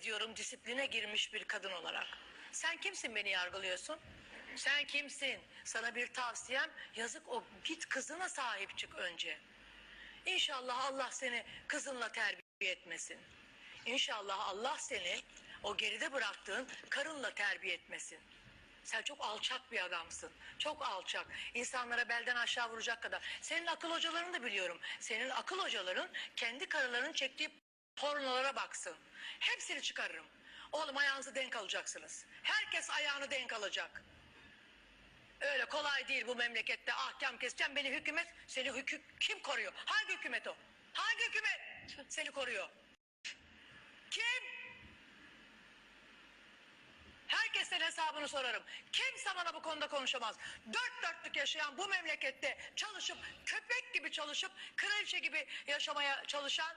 ediyorum disipline girmiş bir kadın olarak. Sen kimsin beni yargılıyorsun? Sen kimsin? Sana bir tavsiyem yazık o git kızına sahip çık önce. İnşallah Allah seni kızınla terbiye etmesin. İnşallah Allah seni o geride bıraktığın karınla terbiye etmesin. Sen çok alçak bir adamsın. Çok alçak. İnsanlara belden aşağı vuracak kadar. Senin akıl hocalarını da biliyorum. Senin akıl hocaların kendi karılarının çektiği pornolara baksın. Hepsini çıkarırım. Oğlum ayağınızı denk alacaksınız. Herkes ayağını denk alacak. Öyle kolay değil bu memlekette ahkam keseceğim beni hükümet seni hükü kim koruyor? Hangi hükümet o? Hangi hükümet seni koruyor? Kim? Herkesten hesabını sorarım. Kimse bana bu konuda konuşamaz. Dört dörtlük yaşayan bu memlekette çalışıp köpek gibi çalışıp kraliçe gibi yaşamaya çalışan